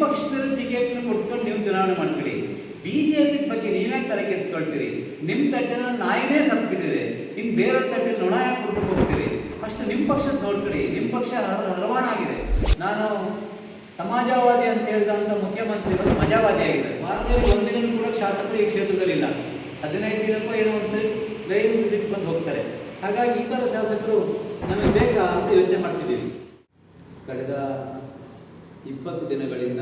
ಪಕ್ಷದ ಟಿಕೆಟ್ ಕೊಡ್ಸ್ಕೊಂಡು ನೀವು ಚುನಾವಣೆ ಮಾಡ್ಕೊಳ್ಳಿ. ಬಿಜೆಪಿ ಬಗ್ಗೆ ನೀವ್ಯಾಕೆ ತಲೆ ಕೆಡಿಸ್ಕೊಳ್ತೀರಿ? ನಿಮ್ಮ ತಟ್ಟೆನ ನಾಯಿನೇ ಸಪ್ಪಿದೆ ಇನ್ನು ಬೇರೆ ತಟ್ಟೆ ನೊಣ ಯಾಕೆ ಹುಡ್ಕೊಂಡು ಹೋಗ್ತೀರಿ? ಫಸ್ಟ್ ನಿಮ್ಮ ಪಕ್ಷದ ನೋಡ್ಕೊಳ್ಳಿ. ನಿಮ್ಮ ಪಕ್ಷ ಹರ- ಹರವಾಣಾಗಿದೆ ನಾನು ಸಮಾಜವಾದಿ ಅಂತ ಹೇಳಿದಂಥ ಮುಖ್ಯಮಂತ್ರಿಗಳು ಮಜಾವಾದಿ ಆಗಿದೆ ಭಾರತೀಯರು ಒಂದಿನ ಕೂಡ ಶಾಸಕರು ಈ ಕ್ಷೇತ್ರದಲ್ಲಿ ಇಲ್ಲ ಹದಿನೈದು ದಿನಕ್ಕೂ ಏನೋ ಒಂದ್ಸರಿ ಲೈವ್ ವಿಸಿಟ್ ಬಂದು ಹೋಗ್ತಾರೆ. ಹಾಗಾಗಿ ಈ ಥರ ಶಾಸಕರು ನಮಗೆ ಬೇಕಾ ಅಂತ ಯೋಚನೆ ಮಾಡ್ತಿದ್ದೀವಿ. ಕಳೆದ ಇಪ್ಪತ್ತು ದಿನಗಳಿಂದ.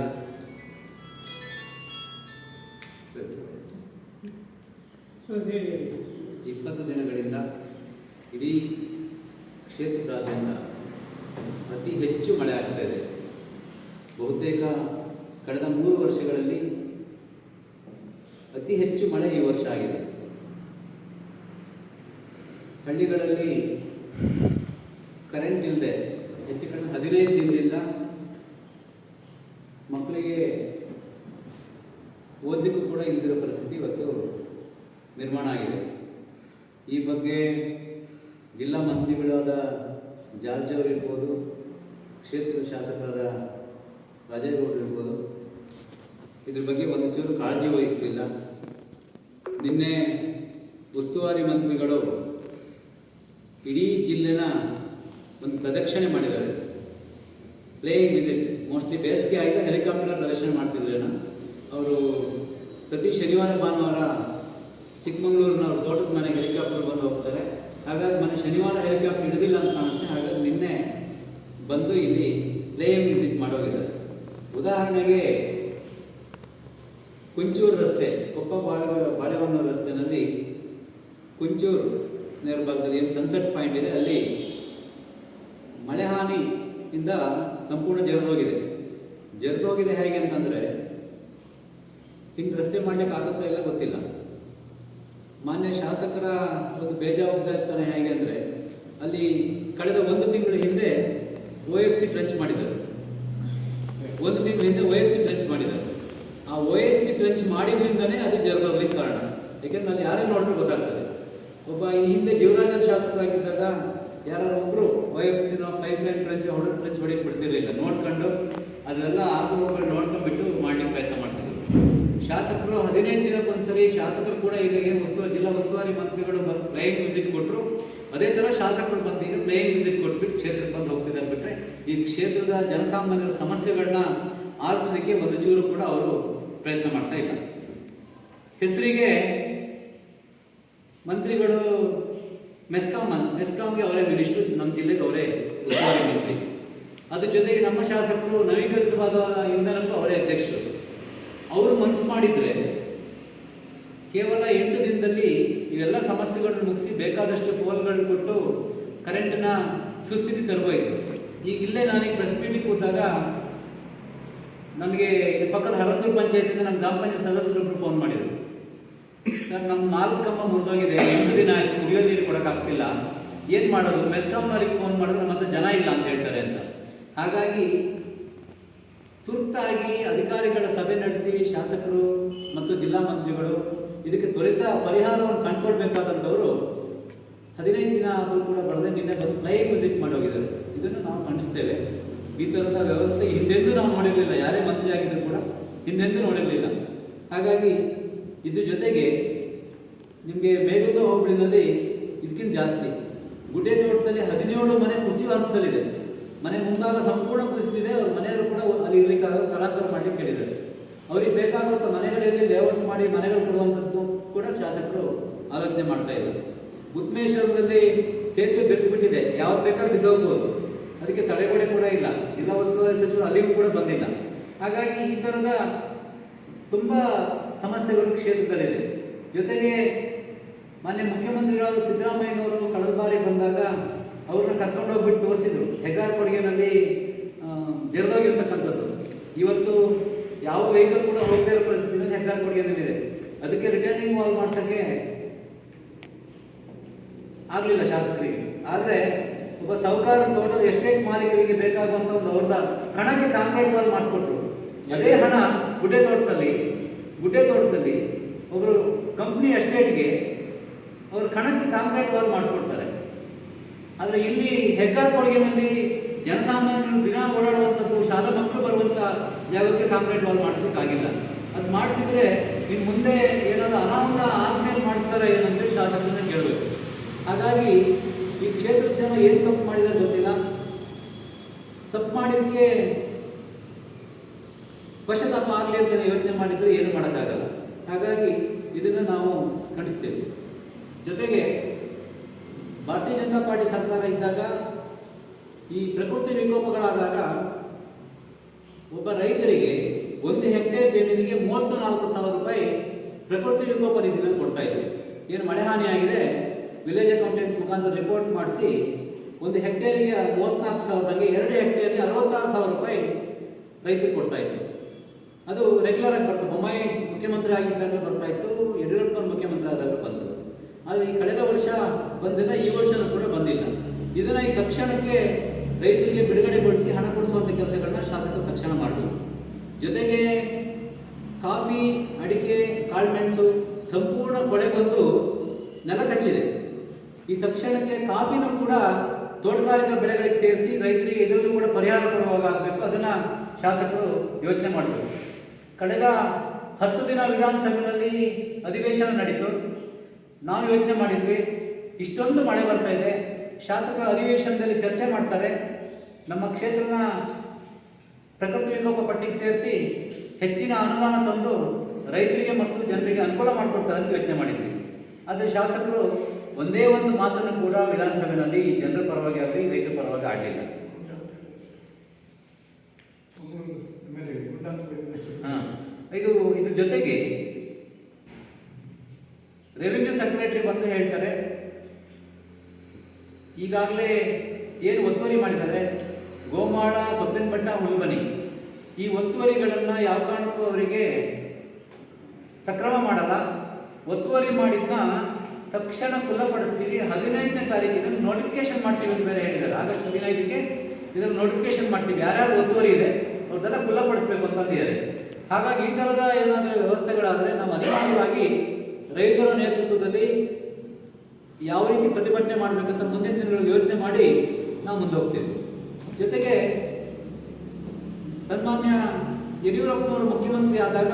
ಇಪ್ಪತ್ತು ದಿನಗಳಿಂದ ಇಡೀ ಕ್ಷೇತ್ರದಾದ್ಯಂತ ಅತಿ ಹೆಚ್ಚು ಮಳೆ ಆಗ್ತಾ ಇದೆ. ಬಹುತೇಕ ಕಳೆದ ಮೂರು ವರ್ಷಗಳಲ್ಲಿ ಅತಿ ಹೆಚ್ಚು ಮಳೆ ಈ ವರ್ಷ ಆಗಿದೆ. ಹಳ್ಳಿಗಳಲ್ಲಿ ಕರೆಂಟ್ ಇಲ್ಲದೆ ಹೆಚ್ಚು ಕಡಿಮೆ ಹದಿನೈದು ದಿನದಿಂದ ಓದಲಿಕ್ಕೂ ಕೂಡ ಇಲ್ಲದಿರೋ ಪರಿಸ್ಥಿತಿ ಇವತ್ತು ನಿರ್ಮಾಣ ಆಗಿದೆ. ಈ ಬಗ್ಗೆ ಜಿಲ್ಲಾ ಮಂತ್ರಿಗಳಾದ ಜಾರ್ಜ್ ಇರ್ಬೋದು ಕ್ಷೇತ್ರ ಶಾಸಕರಾದ ರಾಜೇಗೌಡರು ಇರ್ಬೋದು, ಇದ್ರ ಬಗ್ಗೆ ಒಂದು ಚೂರು ಕಾಳಜಿ ವಹಿಸ್ತಿಲ್ಲ ನಿನ್ನೆ ಉಸ್ತುವಾರಿ ಮಂತ್ರಿಗಳು ಇಡೀ ಜಿಲ್ಲೆನ ಒಂದು ಪ್ರದಕ್ಷಿಣೆ ಮಾಡಿದ್ದಾರೆ. ಪ್ಲೇಯಿಂಗ್ ವಿಸಿಟ್ ಮೋಸ್ಟ್ಲಿ ಬೇಸಿಗೆ ಆಯಿತು ಹೆಲಿಕಾಪ್ಟರ್ ಪ್ರದರ್ಶನ ಮಾಡ್ತಿದ್ರೇನ? ಅವರು ಪ್ರತಿ ಶನಿವಾರ, ಭಾನುವಾರ ಚಿಕ್ಕಮಗಳೂರಿನ ಅವ್ರ ತೋಟದ ಮನೆಗೆ ಹೆಲಿಕಾಪ್ಟರ್ ಬಂದು ಹೋಗ್ತಾರೆ. ಹಾಗಾಗಿ ಮನೆ ಶನಿವಾರ ಹೆಲಿಕಾಪ್ಟರ್ ಹಿಡಿದಿಲ್ಲ ಅಂತ ಕಾಣುತ್ತೆ. ಹಾಗಾಗಿ ನಿನ್ನೆ ಬಂದು ಇಲ್ಲಿ ಪ್ಲೇಯಿಂಗ್ ವಿಸಿಟ್ ಮಾಡೋಗಿದ್ದಾರೆ. ಉದಾಹರಣೆಗೆ ಕುಂಚೂರು ರಸ್ತೆ, ಕೊಪ್ಪ ಬಾಳೆ, ಬಾಳೆಹೊನ್ನೂರು ರಸ್ತೆನಲ್ಲಿ ಕುಂಚೂರು ನೇರ ಭಾಗದಲ್ಲಿ ಏನು ಸನ್ಸೆಟ್ ಪಾಯಿಂಟ್ ಇದೆ, ಅಲ್ಲಿ ಮಳೆ ಹಾನಿಯಿಂದ ಸಂಪೂರ್ಣ ಜರಿದೋಗಿದೆ. ಜರಿದೋಗಿದೆ ಹೇಗೆ ಅಂತಂದರೆ ಇನ್ನು ರಸ್ತೆ ಮಾಡ್ಲಿಕ್ಕೆ ಆಗುತ್ತಾ ಇಲ್ಲ ಗೊತ್ತಿಲ್ಲ. ಮಾನ್ಯ ಶಾಸಕರ ಒಂದು ಬೇಜವಾಬ್ದಾರಿತನ ಹೇಗೆ ಅಂದರೆ, ಅಲ್ಲಿ ಕಳೆದ ಒಂದು ತಿಂಗಳ ಹಿಂದೆ ಒ ಎಫ್ ಸಿ ಟ್ರಂಚ್ ಮಾಡಿದರು ಒಂದು ತಿಂಗಳ ಹಿಂದೆ ಒ ಎಫ್ ಸಿ ಟ್ರಂಚ್ ಮಾಡಿದರು ಆ ಒ ಎಫ್ ಸಿ ಟ್ರಂಚ್ ಮಾಡಿದ್ರಿಂದನೇ ಅದು ಜರಿದೋಗ್ಲಿಕ್ಕೆ ಕಾರಣ. ಯಾಕೆಂದ್ರೆ ಅಲ್ಲಿ ಯಾರೇ ನೋಡಿದ್ರೆ ಗೊತ್ತಾಗ್ತದೆ. ಒಬ್ಬ ಈ ಹಿಂದೆ ದೇವರಾಜನ ಶಾಸಕರಾಗಿದ್ದಾಗ ಯಾರು ಒಬ್ರು ಒ ಎಫ್ ಸಿನ ಪೈಪ್ ಲೈನ್ ಟ್ರಂಚ್ ಹೊಡೆದು ಟ್ರಂಚ್ ಹೊಡೆಯಕ್ಕೆ ಬಿಡ್ತಿರಲಿಲ್ಲ ನೋಡ್ಕೊಂಡು ಅದೆಲ್ಲ ಆಗುವ ನೋಡ್ಕೊಂಡ್ಬಿಟ್ಟು ಮಾಡ್ಲಿಕ್ಕೆ ಪ್ರಯತ್ನ ಮಾಡ್ತಿದ್ರು. ಶಾಸಕರು ಹದಿನೈದು ದಿನಕ್ಕೊಂದ್ಸರಿ ಶಾಸಕರು ಕೂಡ ಈಗ ಏನು ಉಸ್ತುವಾರಿ ಜಿಲ್ಲಾ ಉಸ್ತುವಾರಿ ಮಂತ್ರಿಗಳು ಬಂದು ಪ್ಲೇಯಿಂಗ್ ವಿಸಿಟ್ ಕೊಟ್ಟರು ಅದೇ ಥರ ಶಾಸಕರು ಬಂದು ಈಗ ಪ್ಲೇಯಿಂಗ್ ವಿಸಿಟ್ ಕೊಟ್ಬಿಟ್ಟು ಕ್ಷೇತ್ರಕ್ಕೆ ಬಂದು ಹೋಗ್ತಿದ್ದಾರೆ ಬಿಟ್ಟರೆ ಈ ಕ್ಷೇತ್ರದ ಜನಸಾಮಾನ್ಯರ ಸಮಸ್ಯೆಗಳನ್ನ ಆರಿಸೋದಕ್ಕೆ ಒಂದು ಚೂರು ಕೂಡ ಅವರು ಪ್ರಯತ್ನ ಮಾಡ್ತಾ ಇಲ್ಲ. ಹೆಸರಿಗೆ ಮಂತ್ರಿಗಳು ಮೆಸ್ಕಾಂ ಮೆಸ್ಕಾಂಗೆ ಅವರೇ ಮಿನಿಸ್ಟ್ರು, ನಮ್ಮ ಜಿಲ್ಲೆಗೆ ಅವರೇ ಉಸ್ತುವಾರಿ ಮಂತ್ರಿ. ಅದ್ರ ಜೊತೆಗೆ ನಮ್ಮ ಶಾಸಕರು ನವೀಕರಿಸಬಹುದಾದ ಇಂಧನಕ್ಕೂ ಅವರೇ ಅಧ್ಯಕ್ಷರು. ಅವರು ಮನಸ್ಸು ಮಾಡಿದ್ರೆ ಕೇವಲ ಎಂಟು ದಿನದಲ್ಲಿ ಇವೆಲ್ಲ ಸಮಸ್ಯೆಗಳನ್ನು ಮುಗಿಸಿ ಬೇಕಾದಷ್ಟು ಫೋನ್ಗಳನ್ನು ಕೊಟ್ಟು ಕರೆಂಟನ್ನ ಸುಸ್ಥಿತಿ ತರಬಹುದು ಈಗ ಇಲ್ಲೇ ನಾನೀಗ ಪ್ರೆಸ್ ಮೀಟಿಂಗ್ ಕೂತಾಗ ನನಗೆ ಪಕ್ಕದ ಹರದೂರು ಪಂಚಾಯತಿಂದ ನಮ್ಮ ಗ್ರಾಮ ಪಂಚಾಯತ್ ಸದಸ್ಯರೊಬ್ಬರು ಫೋನ್ ಮಾಡಿದರು. ಸರ್ ನಮ್ಮ ನಾಲ್ಕು ಕಂಬ ಮುರಿದೋಗಿದೆ, ಎಂಟು ದಿನ ಆಯಿತು, ಕುಡಿಯೋ ನೀರು ಕೊಡೋಕ್ಕಾಗ್ತಿಲ್ಲ. ಏನು ಮಾಡೋದು? ಮೆಸ್ಕಾಮ್ನವ್ರಿಗೆ ಫೋನ್ ಮಾಡಿದ್ರೆ ನಮ್ಮ ಜನ ಇಲ್ಲ ಅಂತ ಹೇಳ್ತಾರೆ ಅಂತ. ಹಾಗಾಗಿ ತುರ್ತಾಗಿ ಅಧಿಕಾರಿಗಳ ಸಭೆ ನಡೆಸಿ ಶಾಸಕರು ಮತ್ತು ಜಿಲ್ಲಾ ಮಂತ್ರಿಗಳು ಇದಕ್ಕೆ ತ್ವರಿತ ಪರಿಹಾರವನ್ನು ಕಂಡುಕೊಳ್ಬೇಕಾದಂಥವರು ಹದಿನೈದು ದಿನ ಆದರೂ ಕೂಡ ಬರದೇ ನಿನ್ನೆ ಬಂದು ಫ್ಲೈಯಿಂಗ್ ವಿಸಿಟ್ ಮಾಡಿ ಹೋಗಿದ್ದಾರೆ ಇದನ್ನು ನಾವು ಖಂಡಿಸ್ತೇವೆ ಈ ಥರದ ವ್ಯವಸ್ಥೆ ಹಿಂದೆಂದೂ ನಾವು ನೋಡಿರಲಿಲ್ಲ. ಯಾರೇ ಮಂತ್ರಿ ಆಗಿದ್ದರೂ ಕೂಡ ಹಿಂದೆಂದೂ ನೋಡಿರಲಿಲ್ಲ. ಹಾಗಾಗಿ ಇದ್ರ ಜೊತೆಗೆ ನಿಮಗೆ ಮೇಘದ ಹೋಬಳಿನಲ್ಲಿ ಇದಕ್ಕಿಂತ ಜಾಸ್ತಿ ಗುಡ್ಡೆ ತೋಟದಲ್ಲಿ ಹದಿನೇಳು ಮನೆ ಕುಸಿಯುವ ಹಂತದಲ್ಲಿದೆ. ಮನೆ ಮುಂಭಾಗ ಸಂಪೂರ್ಣ ಕುಸಿದಿದೆ, ಅವ್ರ ಮನೆಯವರು ಕೂಡ ಅಲ್ಲಿ ಇರ್ಲಿಕ್ಕಾಗ ಸ್ಥಳಾಂತರ ಮಾಡ್ಲಿಕ್ಕೆ ಕೇಳಿದ್ದಾರೆ. ಅವ್ರಿಗೆ ಬೇಕಾಗುವಂಥ ಮನೆಗಳಲ್ಲಿ ಲೇಔಟ್ ಮಾಡಿ ಮನೆಗಳು ಕೊಡುವಂಥದ್ದು ಕೂಡ ಶಾಸಕರು ಆಲೋಚನೆ ಮಾಡ್ತಾ ಇದ್ದಾರೆ. ಉತ್ಮೇಶ್ವರದಲ್ಲಿ ಸೇತುವೆ ಬೆರ್ಬಿಟ್ಟಿದೆ ಯಾವ್ದು ಬೇಕಾದ್ರೂ ಬಿದ್ದೋಗ್ಬೋದು. ಅದಕ್ಕೆ ತಡೆಗೋಡೆ ಕೂಡ ಇಲ್ಲ. ಜಿಲ್ಲಾ ಉಸ್ತುವಾರಿ ಸಚಿವರು ಅಲ್ಲಿಗೂ ಕೂಡ ಬಂದಿಲ್ಲ. ಹಾಗಾಗಿ ಈ ಥರದ ತುಂಬ ಸಮಸ್ಯೆಗಳು ಕ್ಷೇತ್ರದಲ್ಲಿದೆ. ಜೊತೆಗೆ ಮಾನ್ಯ ಮುಖ್ಯಮಂತ್ರಿಗಳಾದ ಸಿದ್ದರಾಮಯ್ಯನವರು ಕಳೆದ ಬಾರಿ ಬಂದಾಗ ಕರ್ಕೊಂಡು ಹೋಗ್ಬಿಟ್ಟು ತೋರಿಸಿದ್ರು. ಹೆಗ್ಗಾರ್ ಕೊಡುಗೆನಲ್ಲಿ ಜರಿದೋಗಿರ್ತಕ್ಕಂಥದ್ದು. ಇವತ್ತು ಯಾವ ವೆಹಿಕಲ್ ಕೂಡ ಹೋಗದೇ ಇರೋ ಪರಿಸ್ಥಿತಿನಲ್ಲಿ ಹೆಗ್ಗಾರ್ ಕೊಡುಗೆನಲ್ಲಿದೆ ಅದಕ್ಕೆ ರಿಟರ್ನಿಂಗ್ ವಾಲ್ ಮಾಡ್ಸೋಕ್ಕೆ ಆಗಲಿಲ್ಲ ಶಾಸಕರಿಗೆ. ಆದರೆ ಒಬ್ಬ ಸಾಹುಕಾರ ತೋಟದ ಎಸ್ಟೇಟ್ ಮಾಲೀಕರಿಗೆ ಬೇಕಾಗುವಂಥ ಒಂದು ಅವ್ರದ ಹಣಕ್ಕೆ ಕಾಂಕ್ರೀಟ್ ವಾಲ್ ಮಾಡಿಸ್ಕೊಟ್ರು. ಅದೇ ಹಣ ಗುಡ್ಡೆ ತೋಟದಲ್ಲಿ ಗುಡ್ಡೆ ತೋಟದಲ್ಲಿ ಒಬ್ಬರು ಕಂಪ್ನಿ ಎಸ್ಟೇಟ್ಗೆ ಅವರು ಕಣಕ್ಕೆ ಕಾಂಕ್ರೀಟ್ ವಾಲ್ ಮಾಡಿಸ್ಕೊಡ್ತಾರೆ. ಆದರೆ ಇಲ್ಲಿ ಹೆಗ್ಗಾರ್ ಕೊಡುಗೆನಲ್ಲಿ ಜನಸಾಮಾನ್ಯರು ದಿನ ಓಡಾಡುವಂಥದ್ದು ಶಾಲಾ ಮಕ್ಕಳು ಬರುವಂಥ ಜಾಗಕ್ಕೆ ಕಾಂಕ್ರೀಟ್ ವಾಲ್ ಮಾಡಿಸ್ಲಿಕ್ಕಾಗಿಲ್ಲ ಅದು ಮಾಡಿಸಿದ್ರೆ ಇನ್ನು ಮುಂದೆ ಏನಾದರೂ ಅನಾಹುತ ಆದ್ಮೇಲೆ ಮಾಡಿಸ್ತಾರೆ ಏನಂದ್ರೆ ಶಾಸಕರನ್ನ ಕೇಳಬೇಕು. ಹಾಗಾಗಿ ಈ ಕ್ಷೇತ್ರದ ಜನ ಏನು ತಪ್ಪು ಮಾಡಿದ್ದಾರೆ ಗೊತ್ತಿಲ್ಲ. ತಪ್ಪು ಮಾಡಿದಕ್ಕೆ ಪಶ್ಚಾತ್ತಾಪ ಆಗಲಿ ಅಂತ ಯೋಚನೆ ಮಾಡಿದ್ರೆ ಏನು ಮಾಡೋಕ್ಕಾಗಲ್ಲ. ಹಾಗಾಗಿ ಇದನ್ನು ನಾವು ಖಂಡಿಸ್ತೇವೆ. ಜೊತೆಗೆ ಭಾರತೀಯ ಜನತಾ ಪಾರ್ಟಿ ಸರ್ಕಾರ ಇದ್ದಾಗ ಈ ಪ್ರಕೃತಿ ವಿಕೋಪಗಳಾದಾಗ ಒಬ್ಬ ರೈತರಿಗೆ ಒಂದು ಹೆಕ್ಟೇರ್ ಜಮೀನಿಗೆ ಮೂವತ್ತು ನಾಲ್ಕು ಸಾವಿರ ರೂಪಾಯಿ ಪ್ರಕೃತಿ ವಿಕೋಪ ನಿಧಿಯನ್ನು ಕೊಡ್ತಾ ಇದ್ರು ಏನು ಮಳೆ ಹಾನಿ ಆಗಿದೆ? ವಿಲೇಜ್ ಅಕೌಂಟೆಂಟ್ ಮುಖಾಂತರ ರಿಪೋರ್ಟ್ ಮಾಡಿಸಿ ಒಂದು ಹೆಕ್ಟೇರಿಗೆ ಮೂವತ್ನಾಲ್ಕು ಸಾವಿರದಾಗೆ ಎರಡು ಹೆಕ್ಟೇರಿಗೆ ಅರವತ್ತಾರು ಸಾವಿರ ರೂಪಾಯಿ ರೈತರಿಗೆ ಕೊಡ್ತಾ ಇತ್ತು ಅದು ರೆಗ್ಯುಲರ್ ಆಗಿ ಬರ್ತದೆ. ಬೊಮ್ಮಾಯಿ ಮುಖ್ಯಮಂತ್ರಿ ಆಗಿದ್ದಾಗ ಬರ್ತಾ ಇತ್ತು ಮುಖ್ಯಮಂತ್ರಿ ಆದಾಗ ಬಂತು. ಆದರೆ ಈ ಕಳೆದ ವರ್ಷ ಬಂದಿಲ್ಲ, ಈ ವರ್ಷನೂ ಕೂಡ ಬಂದಿಲ್ಲ. ಇದನ್ನ ಈ ತಕ್ಷಣಕ್ಕೆ ರೈತರಿಗೆ ಬಿಡುಗಡೆಗೊಳಿಸಿ ಹಣ ಕೊಡಿಸುವಂಥ ಕೆಲಸಗಳನ್ನ ಶಾಸಕರು ತಕ್ಷಣ ಮಾಡಬೇಕು. ಜೊತೆಗೆ ಕಾಫಿ, ಅಡಿಕೆ ಕಾಳುಮೆಣಸು ಸಂಪೂರ್ಣ ಕೊಳೆ ಬಂದು ನೆಲ ಕಚ್ಚಿದೆ. ಈ ತಕ್ಷಣಕ್ಕೆ ಕಾಫಿನೂ ಕೂಡ ತೋಟಗಾರಿಕಾ ಬೆಳೆಗಳಿಗೆ ಸೇರಿಸಿ ರೈತರಿಗೆ ಇದರಲ್ಲೂ ಕೂಡ ಪರಿಹಾರ ಕೊಡುವಾಗ ಆಗಬೇಕು, ಅದನ್ನ ಶಾಸಕರು ಯೋಚನೆ ಮಾಡಬೇಕು. ಕಳೆದ ಹತ್ತು ದಿನ ವಿಧಾನಸಭೆಯಲ್ಲಿ ಅಧಿವೇಶನ ನಡೀತು. ನಾವು ಯೋಚನೆ ಮಾಡಿದ್ವಿ ಇಷ್ಟೊಂದು ಮಳೆ ಬರ್ತಾ ಇದೆ. ಶಾಸಕರ ಅಧಿವೇಶನದಲ್ಲಿ ಚರ್ಚೆ ಮಾಡ್ತಾರೆ. ನಮ್ಮ ಕ್ಷೇತ್ರನ ಪ್ರಕೃತಿ ವಿಕೋಪ ಪಟ್ಟಿಗೆ ಸೇರಿಸಿ ಹೆಚ್ಚಿನ ಅನುದಾನ ತಂದು ರೈತರಿಗೆ ಮತ್ತು ಜನರಿಗೆ ಅನುಕೂಲ ಮಾಡಿಕೊಡ್ತಾರೆ ಅಂತ ಯೋಚನೆ ಮಾಡಿದ್ವಿ. ಆದರೆ ಶಾಸಕರು ಒಂದೇ ಒಂದು ಮಾತನ್ನು ಕೂಡ ವಿಧಾನಸಭೆಯಲ್ಲಿ ಜನರ ಪರವಾಗಿ ಆಗಲಿ, ರೈತರ ಪರವಾಗಿ ಆಡಲಿಲ್ಲ. ಹಾಂ, ಇದು ಇದು ಜೊತೆಗೆ ರೆವಿನ್ಯೂ ಸೆಕ್ರೆಟರಿ ಬಂದು ಹೇಳ್ತಾರೆ ಈಗಾಗಲೇ ಏನು ಒತ್ತುವರಿ ಮಾಡಿದ್ದಾರೆ? ಗೋಮಾಳ, ಸೊಪ್ಪಿನಬೆಟ್ಟ ಹುಲ್ಬನಿ ಈ ಒತ್ತುವರಿಗಳನ್ನು ಯಾವ ಕಾರಣಕ್ಕೂ ಅವರಿಗೆ ಸಕ್ರಮ ಮಾಡಲ್ಲ. ಒತ್ತುವರಿ ಮಾಡಿದ್ನ ತಕ್ಷಣ ಕುಲ್ಲಪಡಿಸ್ತೀವಿ ಹದಿನೈದನೇ ತಾರೀಕು ಇದನ್ನು ನೋಟಿಫಿಕೇಶನ್ ಮಾಡ್ತೀವಿ ಅಂತ ಬೇರೆ ಹೇಳಿದ್ದಾರೆ. ಆಗಸ್ಟ್ ಹದಿನೈದಕ್ಕೆ ಇದನ್ನು ನೋಟಿಫಿಕೇಶನ್ ಮಾಡ್ತೀವಿ. ಯಾರ್ಯಾರು ಒತ್ತುವರಿ ಇದೆ ಅವ್ರದೆಲ್ಲ ಕುಲ್ಲಪಡಿಸ್ಬೇಕು ಅಂತ ಅಂದಿದ್ದಾರೆ. ಹಾಗಾಗಿ ಈ ಥರದ ಏನಾದರೂ ವ್ಯವಸ್ಥೆಗಳಾದರೆ ನಾವು ಅನಿವಾರ್ಯವಾಗಿ ರೈತರ ನೇತೃತ್ವದಲ್ಲಿ ಯಾವ ರೀತಿ ಪ್ರತಿಭಟನೆ ಮಾಡಬೇಕಂತ ಮುಂದಿನ ದಿನಗಳಲ್ಲಿ ಯೋಚನೆ ಮಾಡಿ ನಾವು ಮುಂದೆ ಹೋಗ್ತೇವೆ. ಜೊತೆಗೆ ಸನ್ಮಾನ್ಯ ಯಡಿಯೂರಪ್ಪನವರು ಮುಖ್ಯಮಂತ್ರಿ ಆದಾಗ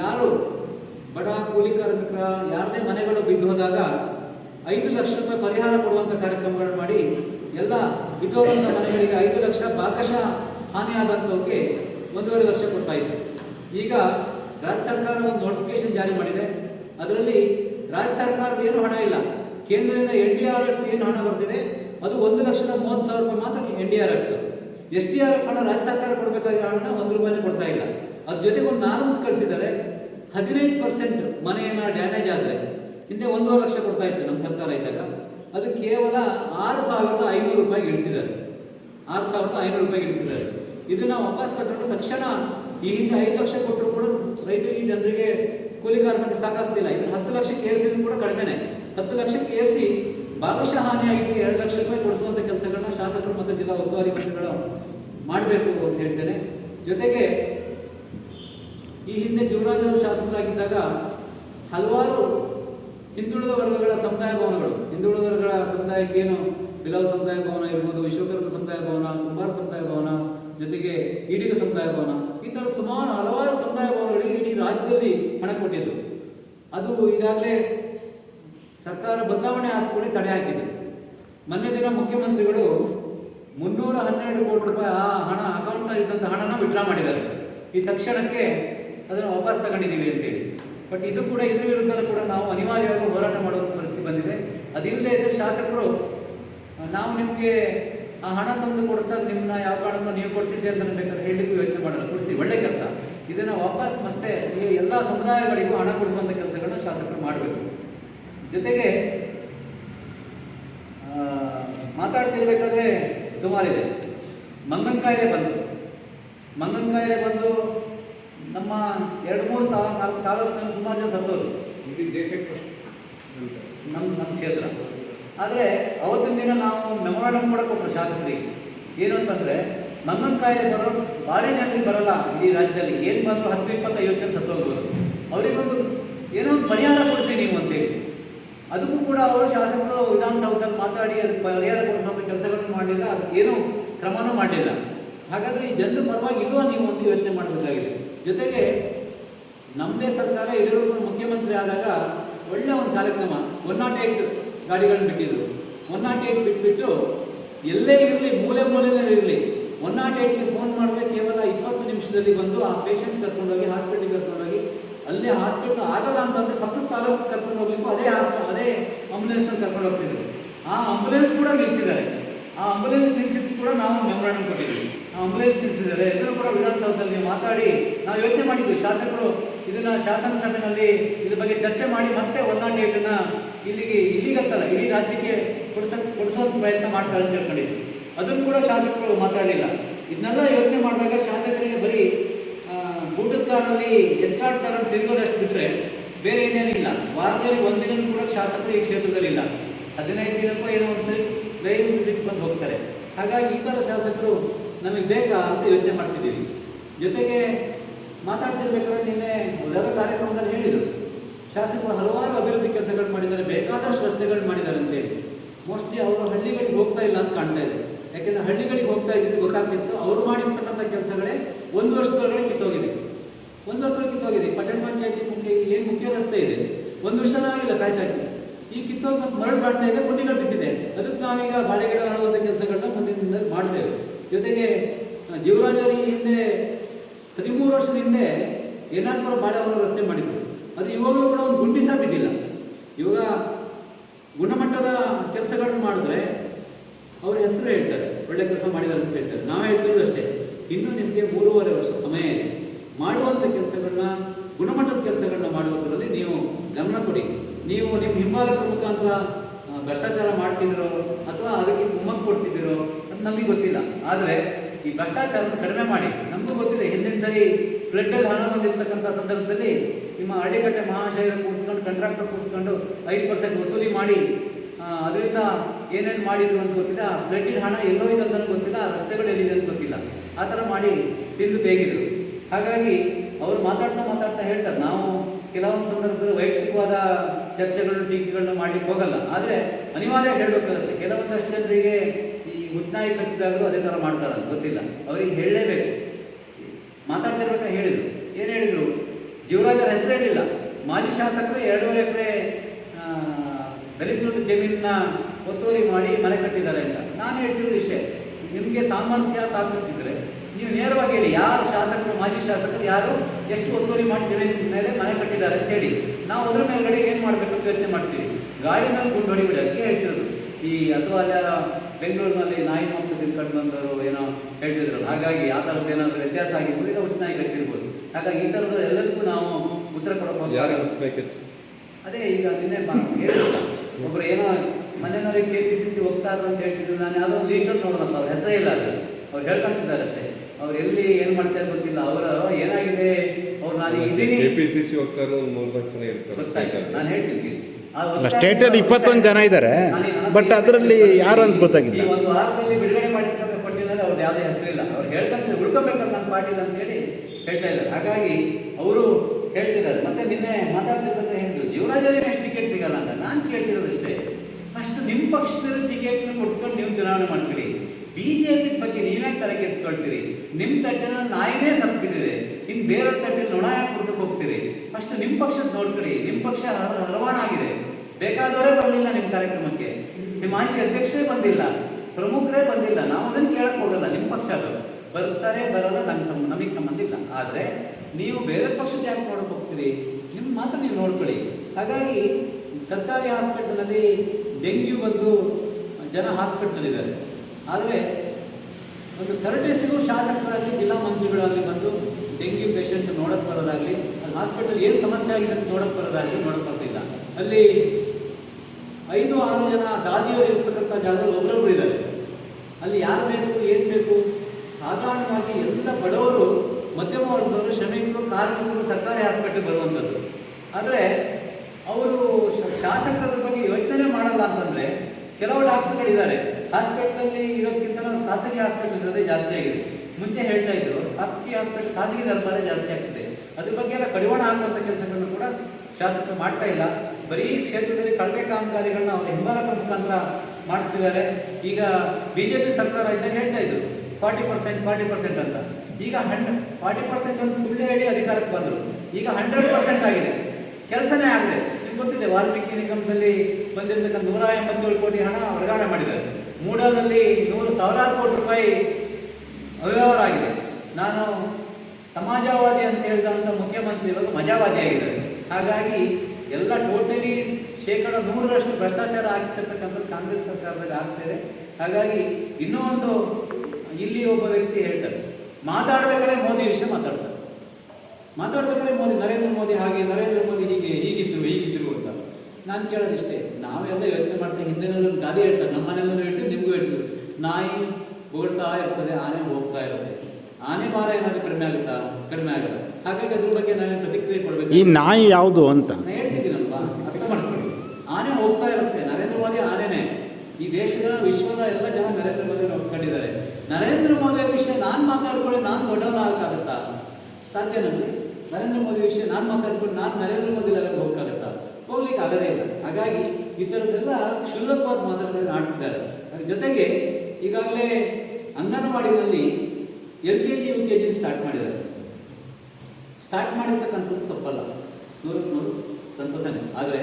ಯಾರು ಬಡ ಕೂಲಿ ಕಾರ್ಮಿಕರ ಯಾರದೇ ಮನೆಗಳು ಬಿದ್ದು ಹೋದಾಗ ಐದು ಲಕ್ಷ ರೂಪಾಯಿ ಪರಿಹಾರ ಕೊಡುವಂಥ ಕಾರ್ಯಕ್ರಮಗಳನ್ನು ಮಾಡಿ ಎಲ್ಲ ಬಿದ್ದೋದಂಥ ಮನೆಗಳಿಗೆ ಐದು ಲಕ್ಷ ಭಾಗಶಃ ಹಾನಿಯಾದಂಥವಕ್ಕೆ ಒಂದೂವರೆ ಲಕ್ಷ ಕೊಡ್ತಾ ಇತ್ತು ಈಗ ರಾಜ್ಯ ಸರ್ಕಾರ ಒಂದು ನೋಟಿಫಿಕೇಶನ್ ಜಾರಿ ಮಾಡಿದೆ. ಅದರಲ್ಲಿ ರಾಜ್ಯ ಸರ್ಕಾರದ ಏನು ಹಣ ಇಲ್ಲ. ಕೇಂದ್ರದಿಂದ ಎನ್ ಡಿ ಆರ್ ಎಫ್ ಏನು ಹಣ ಬರ್ತಿದೆ, ಅದು ಒಂದು ಲಕ್ಷದ ಮೂವತ್ತು ಸಾವಿರ ರೂಪಾಯಿ ಮಾತ್ರ N D R F S D R F ಹಣ ರಾಜ್ಯ ಸರ್ಕಾರ ಕೊಡಬೇಕಾಗಿರೋ ಹಣನ ಒಂದು ರೂಪಾಯಿ ಕೊಡ್ತಾ ಇಲ್ಲ. ಅದ್ರ ಜೊತೆಗೆ ಒಂದು ನಾರ್ಮ್ಸ್ ಕಳಿಸಿದ್ದಾರೆ, ಹದಿನೈದು ಪರ್ಸೆಂಟ್ ಮನೆಯನ್ನು ಡ್ಯಾಮೇಜ್ ಆದರೆ, ಹಿಂದೆ ಒಂದೂವರೆ ಲಕ್ಷ ಕೊಡ್ತಾ ಇತ್ತು ನಮ್ಮ ಸರ್ಕಾರ ಇದ್ದಾಗ. ಅದು ಕೇವಲ ಆರು ಸಾವಿರದ ಐನೂರು ರೂಪಾಯಿ ಇಳಿಸಿದ್ದಾರೆ. ಆರು ಸಾವಿರದ ಐನೂರು ರೂಪಾಯಿ ಇಳಿಸಿದ್ದಾರೆ. ಇದನ್ನು ವಾಪಸ್ ತಗೊಂಡು ತಕ್ಷಣ ಈ ಹಿಂದೆ ಐದು ಲಕ್ಷ ಕೊಟ್ಟರು ಕೂಡ ರೈತರಿಗೆ ಜನರಿಗೆ ಕೂಲಿ ಸಾಕಾಗ್ತಿಲ್ಲ ಇದನ್ನ ಹತ್ತು ಲಕ್ಷಕ್ಕೆ ಏರಿಸಿದ್ರು ಕೂಡ ಕಡಿಮೆನೆ. ಹತ್ತು ಲಕ್ಷಕ್ಕೆ ಏರಿಸಿ ಭಾಗಶಃ ಹಾನಿಯಾಗಿದ್ದು ಎರಡು ಲಕ್ಷ ರೂಪಾಯಿ ಕೊಡಿಸುವಂಥ ಕೆಲಸಗಳನ್ನ ಶಾಸಕರು ಮತ್ತು ಜಿಲ್ಲಾ ಉಸ್ತುವಾರಿ ಮಂತ್ರಿಗಳು ಮಾಡಬೇಕು ಅಂತ ಹೇಳ್ತೇನೆ. ಜೊತೆಗೆ ಈ ಹಿಂದೆ ಜೀವರಾಜ್ ಅವರು ಶಾಸಕರಾಗಿದ್ದಾಗ ಹಲವಾರು ಹಿಂದುಳಿದ ವರ್ಗಗಳ ಸಮುದಾಯ ಭವನಗಳು. ಹಿಂದುಳಿದ ವರ್ಗಗಳ ಸಮುದಾಯಕ್ಕೇನು ಬಿಲವ್ ಸಮುದಾಯ ಭವನ ಇರ್ಬೋದು, ವಿಶ್ವಕರ್ಮ ಸಮುದಾಯ ಭವನ ಕುಮಾರ ಸಮುದಾಯ ಭವನ, ಜೊತೆಗೆ ಈಡಿಗ ಸಮುದಾಯ ಭವನ, ಈ ಥರ ರಾಜ್ಯದಲ್ಲಿ ಹಣ ಕೊಟ್ಟಿದ್ದು ಅದು ಈಗಾಗಲೇ ಸರ್ಕಾರ ಬದಲಾವಣೆ ಆದ ಕೂಡ ತಡೆ ಹಾಕಿದ್ರು. ಮೊನ್ನೆ ದಿನ ಮುಖ್ಯಮಂತ್ರಿಗಳು ಮುನ್ನೂರ ಹನ್ನೆರಡು ಕೋಟಿ ರೂಪಾಯಿ ಆ ಹಣ ಅಕೌಂಟ್ನಲ್ಲಿ ಇದ್ದಂಥ ಹಣನ ವಿಡ್ರಾ ಮಾಡಿದ್ದಾರೆ. ಈ ತಕ್ಷಣಕ್ಕೆ ಅದನ್ನು ವಾಪಸ್ ತಗೊಂಡಿದ್ದೀವಿ ಅಂತೇಳಿ. ಬಟ್ ಇದು ಕೂಡ ಇದ್ರ ವಿರುದ್ಧ ಕೂಡ ನಾವು ಅನಿವಾರ್ಯವಾಗಿ ಹೋರಾಟ ಮಾಡುವಂಥ ಪರಿಸ್ಥಿತಿ ಬಂದಿದೆ. ಅದಿಲ್ಲದೆ ಇದ್ರೆ ಶಾಸಕರು, ನಾವು ನಿಮಗೆ ಆ ಹಣ ತಂದು ಕೊಡಿಸಿದಾಗ ನಿಮ್ಮನ್ನ ಯಾವ ಕಾರಣಕ್ಕೂ ನೀವು ಕೊಡಿಸಿದ್ದೆ ಅಂತ ಬೇಕಾದ್ರೆ ಹೇಳಲಿಕ್ಕೂ ಯೋಚನೆ ಮಾಡಲ್ಲ. ಕೊಡಿಸಿ, ಒಳ್ಳೆ ಕೆಲಸ. ಇದನ್ನು ವಾಪಸ್ ಮತ್ತೆ ಈ ಎಲ್ಲ ಸಮುದಾಯಗಳಿಗೂ ಹಣ ಕೊಡಿಸುವಂಥ ಕೆಲಸಗಳನ್ನ ಶಾಸಕರು ಮಾಡಬೇಕು. ಜೊತೆಗೆ ಮಾತಾಡ್ತಿರ್ಬೇಕಾದ್ರೆ ಸುಮಾರಿದೆ. ಮಂಗನ ಕಾಯಿಲೆ ಬಂತು ಮಂಗನ ಕಾಯಿಲೆ ಬಂದು ನಮ್ಮ ಎರಡು ಮೂರು ತಾ ನಾಲ್ಕು ತಾಲೂಕಿನಲ್ಲಿ ಸುಮಾರು ಜನ ಸತ್ತೋದು ನಮ್ಮ ನಮ್ಮ ಕ್ಷೇತ್ರ. ಆದರೆ ಅವತ್ತಿನ ದಿನ ನಾವು ಮೆಮೊರಾಂಡಮ್ ಕೂಡ ಕೊಟ್ಟರು ಶಾಸಕರಿಗೆ. ಏನು ಅಂತಂದರೆ ಮಂಗನ ಕಾಯಿಲೆ ಬರೋದು ಭಾರಿ ಜನರಿಗೆ ಬರಲ್ಲ. ಇಡೀ ರಾಜ್ಯದಲ್ಲಿ ಏನು ಬಂದರೂ ಹತ್ತು ಇಪ್ಪತ್ತೈದು ಜನ ಸತ್ತೋಗ್ಬೋದು. ಅವರಿಗೊಂದು ಏನೋ ಒಂದು ಪರಿಹಾರ ಕೊಡಿಸಿ ನೀವು ಅಂತೇಳಿ. ಅದಕ್ಕೂ ಕೂಡ ಅವರು ಶಾಸಕರು, ವಿಧಾನಸೌಧದಲ್ಲಿ ಮಾತಾಡಿ, ಅದಕ್ಕೆ ಪರಿಹಾರ ಕೊಡಿಸುವಂಥ ಕೆಲಸಗಳನ್ನು ಮಾಡಲಿಲ್ಲ ಏನೂ ಕ್ರಮನೂ ಮಾಡಲಿಲ್ಲ. ಹಾಗಾದರೆ ಈ ಜನರ ಪರವಾಗಿ ಇಲ್ವಾ ನೀವು ಅಂತ ಯೋಚನೆ ಮಾಡಬೇಕಾಗಿದೆ. ಜೊತೆಗೆ ನಮ್ಮದೇ ಸರ್ಕಾರ ಯಡಿಯೂರಪ್ಪ ಮುಖ್ಯಮಂತ್ರಿ ಆದಾಗ ಒಳ್ಳೆಯ ಒಂದು ಕಾರ್ಯಕ್ರಮ ಒನ್ ನಾಟ್ ಏಟ್ ಗಾಡಿಗಳನ್ನ ಬಿಟ್ಟಿದ್ರು. ಒನ್ ನಾಟ್ ಏಟ್ ಬಿಟ್ಬಿಟ್ಟು ಎಲ್ಲೇ ಇರಲಿ, ಮೂಲೆ ಮೂಲೆನೇ ಇರಲಿ ಒನ್ ನಾಟ್ ಏಟ್ಗೆ ಫೋನ್ ಮಾಡಿದ್ರೆ ಕೇವಲ ಇಪ್ಪತ್ತು ನಿಮಿಷದಲ್ಲಿ ಬಂದು ಆ ಪೇಷಂಟ್ ಕರ್ಕೊಂಡೋಗಿ ಹಾಸ್ಪಿಟ್ಲಿಗೆ ಕರ್ಕೊಂಡೋಗಿ ಅಲ್ಲೇ ಹಾಸ್ಪಿಟ್ಲ್ ಆಗಲ್ಲ ಅಂತಂದ್ರೆ ಪಕ್ಕದ ತಾಲೂಕು ಕರ್ಕೊಂಡು ಹೋಗ್ಬೇಕು ಅದೇ ಹಾಸ್ಪಿಟಲ್ ಅದೇ ಆಂಬುಲೆನ್ಸ್ನ ಕರ್ಕೊಂಡು ಹೋಗ್ತಿದ್ರು. ಆ ಆಂಬುಲೆನ್ಸ್ ಕೂಡ ನಿಲ್ಲಿಸಿದ್ದಾರೆ ಆ ಆಂಬುಲೆನ್ಸ್ ನಿಲ್ಲಿಸಿದ್ದು ಕೂಡ ನಾವು ಮೆಮೊರಾಂಡಮ್ ಕೊಟ್ಟಿದ್ವಿ ಆ ಆಂಬುಲೆನ್ಸ್ ನಿಲ್ಲಿಸಿದ್ದಾರೆ ಎದುರು ಕೂಡ ವಿಧಾನಸೌಧದಲ್ಲಿ ಮಾತಾಡಿ ನಾವು ಯೋಚನೆ ಮಾಡಿದ್ವಿ ಶಾಸಕರು ಇದನ್ನ ಶಾಸನ ಸಭೆಯಲ್ಲಿ ಇದ್ರ ಬಗ್ಗೆ ಚರ್ಚೆ ಮಾಡಿ ಮತ್ತೆ ಒನ್ ನಾಟ್ ಏಟನ್ನ ಇಲ್ಲಿಗೆ, ಇಲ್ಲಿಗಂತಲ್ಲ, ಇಡೀ ರಾಜ್ಯಕ್ಕೆ ಕೊಡಿಸ ಕೊಡಿಸೋ ಪ್ರಯತ್ನ ಮಾಡ್ತಾರೆ ಅಂತ ತಿಳ್ಕೊಂಡಿದ್ವಿ ಅದನ್ನು ಕೂಡ ಶಾಸಕರು ಮಾತಾಡಲಿಲ್ಲ. ಇದನ್ನೆಲ್ಲ ಯೋಚನೆ ಮಾಡಿದಾಗ ಶಾಸಕರಿಗೆ ಬರೀ ಊಟದ ಕಾರಲ್ಲಿ ಎಸ್ಕಾರ್ಟ್ ಕಾರ್ ತಿರುಗೋದಷ್ಟು ಬಿಟ್ಟರೆ ಬೇರೆ ಏನೇನಿಲ್ಲ ವಾರದಲ್ಲಿ ಒಂದಿನ ಕೂಡ ಶಾಸಕರು ಈ ಕ್ಷೇತ್ರದಲ್ಲಿ ಇಲ್ಲ. ಹದಿನೈದು ದಿನಕ್ಕೂ ಏನೋ ಒಂದ್ಸರಿ ಡ್ರೈವಿಂಗ್ ವಿಸಿಟ್ ಬಂದು ಹೋಗ್ತಾರೆ. ಹಾಗಾಗಿ ಈ ಥರ ಶಾಸಕರು ನಮಗೆ ಬೇಕಾ ಅಂತ ಯೋಚನೆ ಮಾಡ್ತಿದ್ದೀವಿ. ಜೊತೆಗೆ ಮಾತಾಡ್ತಿರ್ಬೇಕಾದ್ರೆ ನಿನ್ನೆ ಮೊದಲ ಕಾರ್ಯಕ್ರಮದಲ್ಲಿ ಹೇಳಿದರು. ಶಾಸಕರು ಹಲವಾರು ಅಭಿವೃದ್ಧಿ ಕೆಲಸಗಳು ಮಾಡಿದ್ದಾರೆ, ಬೇಕಾದಷ್ಟು ರಸ್ತೆಗಳು ಮಾಡಿದ್ದಾರೆ ಅಂತೇಳಿ. ಮೋಸ್ಟ್ಲಿ ಅವರು ಹಳ್ಳಿಗಳಿಗೆ ಹೋಗ್ತಾ ಇಲ್ಲ ಅಂತ ಕಾಣ್ತಾ ಇದೆ. ಯಾಕೆಂದ್ರೆ ಹಳ್ಳಿಗಳಿಗೆ ಹೋಗ್ತಾ ಇದ್ದಿದ್ದು ಗೊತ್ತಾಗ್ತಿತ್ತು. ಅವರು ಮಾಡಿರ್ತಕ್ಕಂಥ ಕೆಲಸಗಳೇ ಒಂದು ವರ್ಷದೊಳಗಡೆ ಕಿತ್ತೋಗಿದೆ. ಒಂದು ವರ್ಷದೊಳಗೆ ಕಿತ್ತೋಗಿದೆ. ಪಟ್ಟಣ ಪಂಚಾಯತಿ ಮುಖ್ಯ ಏನು ಮುಖ್ಯ ರಸ್ತೆ ಇದೆ. ಒಂದು ವರ್ಷ ಆಗಿಲ್ಲ ಪ್ಯಾಚ್ ಆಗಿ. ಈ ಕಿತ್ತೋಗಿ ಮತ್ತು ಮರಳು ಮಾಡ್ತಾ ಇದೆ ಗುಂಡಿಗಳು ಬಿದ್ದಿದೆ. ಅದಕ್ಕೆ ನಾವೀಗ ಬಾಳೆಗಿಡ ಮಾಡುವಂಥ ಕೆಲಸಗಳನ್ನ ಮುಂದಿನ ದಿನದಲ್ಲಿ ಮಾಡ್ತೇವೆ. ಜೊತೆಗೆ ಜೀವರಾಜ್ ಹಿಂದೆ ಹದಿಮೂರು ವರ್ಷದ ಹಿಂದೆ ಏನಾದ್ಪುರ ಬಾಳೆಹೊನ್ನ ರಸ್ತೆ ಮಾಡಿದ್ರು. ಅದು ಇವಾಗಲೂ ಕೂಡ ಒಂದು ಗುಂಡಿ ಸಹ ಬಿದ್ದಿಲ್ಲ. ಇವಾಗ ಗುಣಮಟ್ಟದ ಕೆಲಸಗಳನ್ನು ಮಾಡಿದ್ರೆ ಅವ್ರ ಹೆಸರು ಹೇಳ್ತಾರೆ. ಒಳ್ಳೆ ಕೆಲಸ ಮಾಡಿದ್ದಾರೆ ಅಂತ ಹೇಳ್ತಾರೆ. ನಾವೇ ಹೇಳ್ತಿರೋದು ಅಷ್ಟೇ. ಇನ್ನು ನಿಮಗೆ ಮೂರುವರೆ ವರ್ಷ ಸಮಯ ಇದೆ. ಮಾಡುವಂಥ ಕೆಲಸಗಳನ್ನ, ಗುಣಮಟ್ಟದ ಕೆಲಸಗಳನ್ನ ಮಾಡುವುದರಲ್ಲಿ ನೀವು ಗಮನ ಕೊಡಿ. ನೀವು ನಿಮ್ಮ ಹಿಂಬಾಲಕರ ಮುಖಾಂತರ ಭ್ರಷ್ಟಾಚಾರ ಮಾಡ್ತಿದ್ದೀರೋ ಅಥವಾ ಅದಕ್ಕೆ ಕುಮ್ಮಕ್ ಕೊಡ್ತಿದ್ದೀರೋ ಅದು ನಮಗೆ ಗೊತ್ತಿಲ್ಲ. ಆದರೆ ಈ ಭ್ರಷ್ಟಾಚಾರ ಕಡಿಮೆ ಮಾಡಿ, ನಮಗೂ ಗೊತ್ತಿದೆ, ಹಿಂದಿನ ಸರಿ ಫ್ಲಡ್ಡಲ್ಲಿ ಹಣ ಬಂದಿರತಕ್ಕಂಥ ಸಂದರ್ಭದಲ್ಲಿ ನಿಮ್ಮ ಅಡಿಕಟ್ಟೆ ಮಹಾಶಯರ ಕೂರಿಸ್ಕೊಂಡು ಕಂಟ್ರಾಕ್ಟರ್ ಕೂರಿಸ್ಕೊಂಡು ಐದು ಪರ್ಸೆಂಟ್ ವಸೂಲಿ ಮಾಡಿ ಅದರಿಂದ ಏನೇನು ಮಾಡಿದ್ರು ಅಂತ ಗೊತ್ತಿಲ್ಲ. ಆ ಫ್ಲಡ್ಡಿನ ಹಣ ಎಲ್ಲೋ ಇದೆ ಅಂತ ಗೊತ್ತಿಲ್ಲ. ಆ ರಸ್ತೆಗಳು ಎಲ್ಲಿದೆ ಅಂತ ಗೊತ್ತಿಲ್ಲ. ಆ ಥರ ಮಾಡಿ ತಿಂದು ಬೇಗಿದ್ರು. ಹಾಗಾಗಿ ಅವರು ಮಾತಾಡ್ತಾ ಮಾತಾಡ್ತಾ ಹೇಳ್ತಾರೆ. ನಾವು ಕೆಲವೊಂದು ಸಂದರ್ಭದಲ್ಲಿ ವೈಯಕ್ತಿಕವಾದ ಚರ್ಚೆಗಳು ಟೀಕೆಗಳನ್ನ ಮಾಡ್ಲಿಕ್ಕೆ ಹೋಗಲ್ಲ. ಆದರೆ ಅನಿವಾರ್ಯ ಹೇಳಬೇಕಾಗುತ್ತೆ. ಕೆಲವೊಂದಷ್ಟು ಜನರಿಗೆ ಈ ಉಜ್ನಾಯಿ ಕಟ್ಟಿದಾಗಲೂ ಅದೇ ಥರ ಮಾಡ್ತಾರೆ ಅಂತ ಗೊತ್ತಿಲ್ಲ. ಅವರಿಗೆ ಹೇಳಲೇಬೇಕು. ಮಾತಾಡ್ತಿರ್ಬೇಕಾದ್ರೆ ಹೇಳಿದರು. ಏನು ಹೇಳಿದರು? ಜೀವರಾಜರ ಹೆಸರು ಹೇಳಿಲ್ಲ. ಮಾಜಿ ಶಾಸಕರು ಎರಡೂವರೆ ಎಕರೆ ದಲಿತರ ಜಮೀನನ್ನ ಒತ್ತುವರಿ ಮಾಡಿ ಮನೆ ಕಟ್ಟಿದ್ದಾರೆ ಅಂತ. ನಾನು ಹೇಳ್ತಿರೋದು ಇಷ್ಟೇ. ನಿಮಗೆ ಸಾಮರ್ಥ್ಯ ತಾಕತ್ತಿದ್ರೆ ನೀವು ನೇರವಾಗಿ ಹೇಳಿ ಯಾರು ಶಾಸಕರು ಮಾಜಿ ಶಾಸಕರು ಯಾರು ಎಷ್ಟು ಒತ್ತುವರಿ ಮಾಡಿ ಜಮೀನಿನ ಮೇಲೆ ಮನೆ ಕಟ್ಟಿದ್ದಾರೆ ಅಂತ ಹೇಳಿ. ನಾವು ಅದ್ರ ಮೇಲ್ಗಡೆ ಏನು ಮಾಡಬೇಕು ಅಂತ ಯೋಚನೆ ಮಾಡ್ತೀವಿ. ಗಾಡಿ ಮೇಲೆ ಗುಂಡು ಹೊಡಿಬಿಡಿ ಅದಕ್ಕೆ ಹೇಳ್ತಿರೋದು. ಈ ಅಥವಾ ಅಲ್ಲಾರ ಬೆಂಗಳೂರಿನಲ್ಲಿ ನಾಯಿ ಮಾಂಸದಿಂದ ಕಂಡು ಬಂದವರು ಏನೋ ಹೇಳ್ತಿದ್ರು. ಹಾಗಾಗಿ ಆ ಥರದ್ದು ಏನಾದರೂ ವ್ಯತ್ಯಾಸ ಆಗಿರ್ಬೋದು ಇಲ್ಲ ನಾಯಿ ಹಚ್ಚಿರ್ಬೋದು. ಹಾಗಾಗಿ ಈ ಥರದ್ದು ಎಲ್ಲರಿಗೂ ನಾವು ಉತ್ತರ ಕೊಡಬಹುದು ಅದೇ ಈಗ ನಿನ್ನೆ ಒಬ್ಬರು ಏನೋ ಮನೆಯಲ್ಲಿ ಕೆ ಪಿ ಸಿ ಸಿ ಹೋಗ್ತಾರೆ ಅಂತ ಹೇಳ್ತಿದ್ರು. ನಾನು ಯಾವುದೋ ಒಂದು ಲೀಸ್ಟಲ್ಲಿ ನೋಡೋದಪ್ಪ ಅವ್ರ ಹೆಸರೇ ಇಲ್ಲ ಅದು. ಅವ್ರು ಹೇಳ್ಕೊಂತಿದ್ದಾರೆ ಅಷ್ಟೇ. ಅವ್ರು ಎಲ್ಲಿ ಏನು ಮಾಡ್ತಾರೆ ಗೊತ್ತಿಲ್ಲ. ಅವರು ಏನಾಗಿದೆ? ಅವ್ರು ನಾನು ಇದೀನಿ ಕೆಪಿಸಿಸಿ ಹೋಗ್ತಾರೆ ಒಂದು ಮೂರು ಲಕ್ಷ ಜನ ಇರ್ತಾರೆ. ಗೊತ್ತಾಯ್ತು. ನಾನು ಹೇಳ್ತೀನಿ ಆ ಅಲ್ಲ ಒತ್ತಾಯ- ಸ್ಟೇಟಲ್ಲಿ ಇಪ್ಪತ್ತೊಂದು ಜನ ಇದ್ದಾರೆ ಬಟ್ ಅದರಲ್ಲಿ ಯಾರು ಅಂತ ಗೊತ್ತಾಗಿಲ್ಲ. ಈ ಒಂದು ವಾರದಲ್ಲಿ ಬಿಡುಗಡೆ ಮಾಡಿರ್ತಕ್ಕಂಥ ಕೊಟ್ಟಿದ್ದಾರೆ ಅವ್ರದ್ದು ಯಾವುದೇ ಹೆಸರಿಲ್ಲ ಅವ್ರು ಹೇಳ್ಕೊಂತಿದ್ರು ಉಳ್ಕೊಬೇಕಲ್ಲ ನನ್ನ ಪಾಟೀಲ್ ಅಂತ ಹೇಳಿ ಹೇಳ್ತಾ ಇದ್ದಾರೆ. ಹಾಗಾಗಿ ಅವರು ಹೇಳ್ತಿದ್ದಾರೆ. ಮತ್ತೆ ನಿನ್ನೆ ಮಾತಾಡ್ತಿರ್ಬೇಕಾದ್ರೆ ಹೇಳಿದ್ರು. ಜೀವರಾಜರಿಗೆ ಎಷ್ಟು ಟಿಕೆಟ್ ಸಿಗಲ್ಲ ಅಂತ. ನಾನು ಕೇಳ್ತಿರೋದು ಅಷ್ಟೇ. ಫಸ್ಟ್ ನಿಮ್ಮ ಪಕ್ಷದಲ್ಲಿ ಟಿಕೆಟ್ ಕೊಡಿಸ್ಕೊಂಡು ನೀವು ಚುನಾವಣೆ ಮಾಡ್ಕೊಳ್ಳಿ. ಬಿಜೆಪಿ ಬಗ್ಗೆ ನೀವೇ ತಲೆ ಕೆಡಿಸ್ಕೊಳ್ತೀರಿ. ನಿಮ್ಮ ತಟ್ಟಿನ ನಾಯಿನೇ ಸತ್ತಿದೆ ಇನ್ನು ಬೇರೆ ತಟ್ಟಿನ ನೊಣ ಯಾಕೆ ಹೋಗ್ತೀರಿ? ಫಸ್ಟ್ ನಿಮ್ಮ ಪಕ್ಷದ ನೋಡ್ಕೊಳ್ಳಿ. ನಿಮ್ಮ ಪಕ್ಷ ಆ ಹರವಾಣ ಆಗಿದೆ ಬೇಕಾದವರೇ ಬರಲಿಲ್ಲ ನಿಮ್ಮ ಕಾರ್ಯಕ್ರಮಕ್ಕೆ. ನಿಮ್ಮ ಮಾಜಿ ಅಧ್ಯಕ್ಷರೇ ಬಂದಿಲ್ಲ. ಪ್ರಮುಖರೇ ಬಂದಿಲ್ಲ. ನಾವು ಅದನ್ನು ಕೇಳಕ್ ಹೋಗಲ್ಲ ನಿಮ್ಮ ಪಕ್ಷ ಅದು. ಬರ್ತಾರೆ, ಬರಲ್ಲ ನಂಗೆ ಸಂ, ನಮಗೆ ಸಂಬಂಧ ಇಲ್ಲ. ಆದರೆ ನೀವು ಬೇರೆ ಪಕ್ಷದ ಯಾಕೆ ನೋಡಕ್ಕೆ ಹೋಗ್ತೀರಿ? ನಿಮ್ಮ ಮಾತ್ರ ನೀವು ನೋಡ್ಕೊಳ್ಳಿ. ಹಾಗಾಗಿ ಸರ್ಕಾರಿ ಹಾಸ್ಪಿಟಲಲ್ಲಿ ಡೆಂಗ್ಯೂ ಬಂದು ಜನ ಹಾಸ್ಪಿಟಲ್ ಇದ್ದಾರೆ ಆದರೆ ಒಂದು ಕರಟೆಸಿಗೂ ಶಾಸಕರಾಗಲಿ, ಜಿಲ್ಲಾ ಮಂತ್ರಿಗಳಾಗಲಿ ಬಂದು ಡೆಂಗ್ಯೂ ಪೇಷಂಟ್ ನೋಡಕ್ಕೆ ಬರೋದಾಗಲಿ ಅಲ್ಲಿ ಹಾಸ್ಪಿಟಲ್ ಏನು ಸಮಸ್ಯೆ ಆಗಿದೆ ಅಂತ ನೋಡಕ್ಕೆ ಬರೋದಾಗಲಿ ನೋಡಕ್ಕೆ ಬರ್ತಿಲ್ಲ. ಅಲ್ಲಿ ಐದು, ಆರು ಜನ ದಾದಿಯವರು ಇರ್ತಕ್ಕಂಥ ಜಾಗದಲ್ಲಿ ಒಬ್ಬರೊಬ್ರು ಇದ್ದಾರೆ. ಅಲ್ಲಿ ಯಾರು ಬೇಕು, ಏನು ಬೇಕು? ಸಾಧಾರಣವಾಗಿ ಎಲ್ಲ ಬಡವರು, ಮಧ್ಯಮ ವರ್ಗದವರು, ಶ್ರಮಿಕರು, ಕಾರ್ಮಿಕರು ಸರ್ಕಾರಿ ಹಾಸ್ಪಿಟಲ್ ಬರುವಂಥದ್ದು. ಆದರೆ ಅವರು ಶಾಸಕರ ಬಗ್ಗೆ ಯೋಚನೆ ಮಾಡಲ್ಲ ಅಂತಂದ್ರೆ ಕೆಲವು ಡಾಕ್ಟರ್ಗಳಿದ್ದಾರೆ. ಹಾಸ್ಪಿಟಲಲ್ಲಿ ಇರೋದಕ್ಕಿಂತ ಖಾಸಗಿ ಹಾಸ್ಪಿಟಲ್ ಇರೋದೇ ಜಾಸ್ತಿ ಆಗಿದೆ. ಮುಂಚೆ ಹೇಳ್ತಾ ಇದ್ರು, ಖಾಸಗಿ ಹಾಸ್ಪಿಟಲ್, ಖಾಸಗಿ ದರ್ಬಾರೇ ಜಾಸ್ತಿ ಆಗ್ತದೆ. ಅದ್ರ ಬಗ್ಗೆ ಎಲ್ಲ ಕಡಿವಾಣ ಹಾಕುವಂಥ ಕೆಲಸಗಳನ್ನು ಕೂಡ ಶಾಸಕರು ಮಾಡ್ತಾ ಇಲ್ಲ. ಬರೀ ಕ್ಷೇತ್ರದಲ್ಲಿ ಕಳಪೆ ಕಾಮಗಾರಿಗಳನ್ನ ಅವರ ಹಿಂಬಾಲಕ ಮುಖಾಂತರ ಮಾಡಿಸ್ತಿದ್ದಾರೆ. ಈಗ ಬಿಜೆಪಿ ಸರ್ಕಾರ ಇದ್ದಾಗ ಹೇಳ್ತಾ ಇದ್ರು, ಫಾರ್ಟಿ ಪರ್ಸೆಂಟ್ ಫಾರ್ಟಿ ಪರ್ಸೆಂಟ್ ಅಂತ. ಈಗ ಹಂಡ್ ಫಾರ್ಟಿ ಪರ್ಸೆಂಟ್ ಒಂದು ಸುಳ್ಳು ಹೇಳಿ ಅಧಿಕಾರಕ್ಕೆ ಬಂದರು. ಈಗ ಹಂಡ್ರೆಡ್ ಪರ್ಸೆಂಟ್ ಆಗಿದೆ. ಕೆಲಸನೇ ಆಗಿದೆ. ಗೊತ್ತಿದೆ, ವಾಲ್ಮೀಕಿ ನಿಗಮದಲ್ಲಿ ಬಂದಿರತಕ್ಕಂಥ ನೂರ ಎಂಬತ್ತೇಳು ಕೋಟಿ ಹಣ ವರ್ಗಾವಣೆ ಮಾಡಿದ್ದಾರೆ. ಮೂಡಾದಲ್ಲಿ ನೂರು ಸಾವಿರಾರು ಕೋಟಿ ರೂಪಾಯಿ ಅವ್ಯವಹಾರ ಆಗಿದೆ. ನಾನು ಸಮಾಜವಾದಿ ಅಂತ ಹೇಳಿದಂಥ ಮುಖ್ಯಮಂತ್ರಿ ಇವಾಗ ಮಜಾವಾದಿ ಆಗಿದ್ದಾರೆ. ಹಾಗಾಗಿ ಎಲ್ಲ ಟೋಟಲಿ ಶೇಕಡ ನೂರರಷ್ಟು ಭ್ರಷ್ಟಾಚಾರ ಆಗ್ತಿರ್ತಕ್ಕಂಥದ್ದು ಕಾಂಗ್ರೆಸ್ ಸರ್ಕಾರದಲ್ಲಿ ಆಗ್ತಿದೆ. ಹಾಗಾಗಿ ಇನ್ನೂ ಒಂದು ಇಲ್ಲಿ ಒಬ್ಬ ವ್ಯಕ್ತಿ ಹೇಳ್ತಾರೆ, ಮಾತಾಡ್ಬೇಕಾದ್ರೆ ಮೋದಿ ವಿಷಯ ಮಾತಾಡ್ತಾರೆ. ಮಾತಾಡ್ಬೇಕಾದ್ರೆ ಮೋದಿ ನರೇಂದ್ರ ಮೋದಿ ಹಾಗೆ, ನರೇಂದ್ರ ಮೋದಿ ಹೀಗೆ, ಹೀಗಿದ್ರು ಹೀಗಿದ್ರು. ನಾನು ಕೇಳೋದಿಷ್ಟೇ ನಾವೆಲ್ಲ ಯೋಚನೆ ಮಾಡ್ತೀವಿ ಹಿಂದೆ ಒಂದು ಗಾದೆ ಹೇಳ್ತಾರೆ ನಮ್ಮ ಮನೆಯಲ್ಲಿ ಹೇಳ್ತೀವಿ ನಿಮಗೂ ಹೇಳ್ತೀವಿ ನಾಯಿ ಹೋಗ್ತಾ ಇರ್ತದೆ ಆನೆ ಹೋಗ್ತಾ ಇರುತ್ತೆ. ಆನೆ ಭಾರ ಏನಾದರೂ ಕಡಿಮೆ ಆಗುತ್ತಾ? ಕಡಿಮೆ ಆಗಲ್ಲ. ಹಾಗಾಗಿ ಅದ್ರ ಬಗ್ಗೆ ನಾನು ಪ್ರತಿಕ್ರಿಯೆ ಕೊಡಬೇಕು. ಈ ನಾಯಿ ಯಾವುದು ಅಂತ? ಹೇಳ್ತಿದ್ದೀನಲ್ವಾ? ಅರ್ಥ ಮಾಡ್ಕೊಳ್ಳಿ. ಆನೆ ಹೋಗ್ತಾ ಇರುತ್ತೆ ನರೇಂದ್ರ ಮೋದಿ ಆನೆನೇ. ಈ ದೇಶದ ವಿಶ್ವದ ಎಲ್ಲ ಜನ ನರೇಂದ್ರ ಮೋದಿ ಒಪ್ಕೊಂಡಿದ್ದಾರೆ. ನರೇಂದ್ರ ಮೋದಿ ವಿಷಯ ನಾನು ಮಾತಾಡ್ಕೊಳ್ಳಿ ನಾನು ದೊಡ್ಡವನ ಆಗಕ್ಕಾಗತ್ತಾ? ಸಾಧ್ಯ ನಮಗೆ ನರೇಂದ್ರ ಮೋದಿ ವಿಷಯ ನಾನು ಮಾತಾಡ್ಕೊಂಡು ನಾನು ನರೇಂದ್ರ ಮೋದಿ ಹೋಗ್ತಾ ಹೋಗಕ್ಕಾಗತ್ತಾ ಹೋಗ್ಲಿಕ್ಕೆ ಆಗದೇ ಇಲ್ಲ. ಹಾಗಾಗಿ ಈ ಥರದ್ದೆಲ್ಲ ಕ್ಷುಲ್ಲಕವಾದ ಮಾತುಗಳನ್ನು ಆಡ್ತಿದ್ದಾರೆ. ಅದ್ರ ಜೊತೆಗೆ ಈಗಾಗಲೇ ಅಂಗನವಾಡಿನಲ್ಲಿ L K G, U K G start ಮಾಡಿದ್ದಾರೆ. ಸ್ಟಾರ್ಟ್ ಮಾಡಿರ್ತಕ್ಕಂಥದ್ದು ತಪ್ಪಲ್ಲ. ನೂರಕ್ಕೆ ನೂರು ಸಂತಸನೇ. ಆದರೆ